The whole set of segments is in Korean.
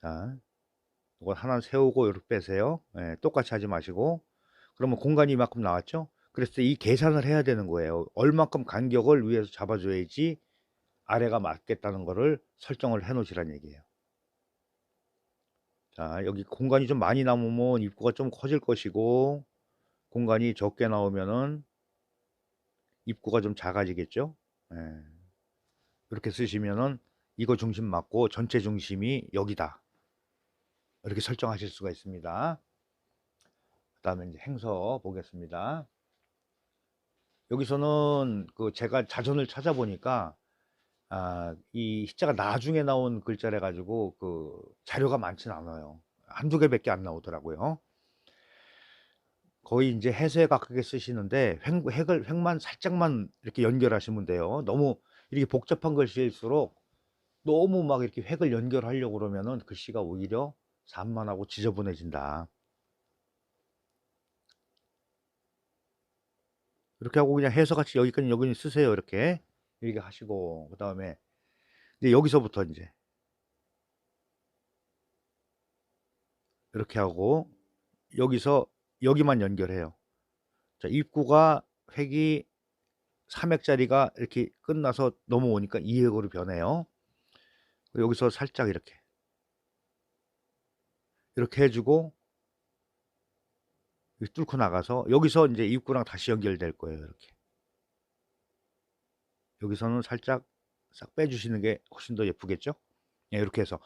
자, 이거 하나 세우고 이렇게 빼세요. 예, 똑같이 하지 마시고. 그러면 공간이 이만큼 나왔죠? 때이 계산을 해야 되는 거예요. 얼만큼 간격을 위에서 잡아줘야지 아래가 맞겠다는 거를 설정을 해 놓으시란 얘기예요. 자, 여기 공간이 좀 많이 남으면 입구가 좀 커질 것이고, 공간이 적게 나오면은 입구가 좀 작아지겠죠? 예. 이렇게 쓰시면은 이거 중심 맞고 전체 중심이 여기다. 이렇게 설정하실 수가 있습니다. 그 다음에 이제 행서 보겠습니다. 여기서는 그 제가 자전을 찾아보니까 아, 이 시자가 나중에 나온 글자래 가지고 그 자료가 많진 않아요. 한두 개밖에 안 나오더라고요. 거의 이제 해서에 가깝게 쓰시는데 획, 획을 획만 살짝만 이렇게 연결하시면 돼요. 너무 이렇게 복잡한 글씨일수록 너무 막 이렇게 획을 연결하려고 그러면은 글씨가 오히려 산만하고 지저분해진다. 이렇게 하고 그냥 해서같이 여기까지 여기 쓰세요. 이렇게 이렇게 하시고 그 다음에 이제 여기서부터 이제 이렇게 하고 여기서 여기만 연결해요. 자 입구가 획이 3획짜리가 이렇게 끝나서 넘어오니까 2획으로 변해요. 여기서 살짝 이렇게 이렇게 해주고 뚫고 나가서 여기서 이제 입구랑 다시 연결될 거예요. 이렇게 여기서는 살짝 싹 빼주시는 게 훨씬 더 예쁘겠죠? 예, 이렇게 해서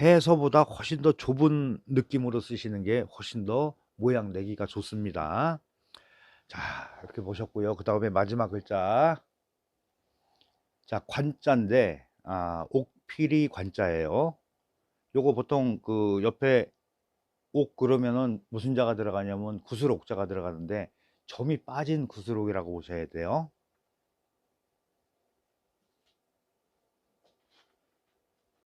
해서보다 훨씬 더 좁은 느낌으로 쓰시는 게 훨씬 더 모양 내기가 좋습니다. 자, 이렇게 보셨고요. 그 다음에 마지막 글자. 자, 관자인데, 아, 옥필이 관자예요. 요거 보통 그 옆에 옥 그러면은 무슨 자가 들어가냐면 구슬옥자가 들어가는데 점이 빠진 구슬옥이라고 보셔야 돼요.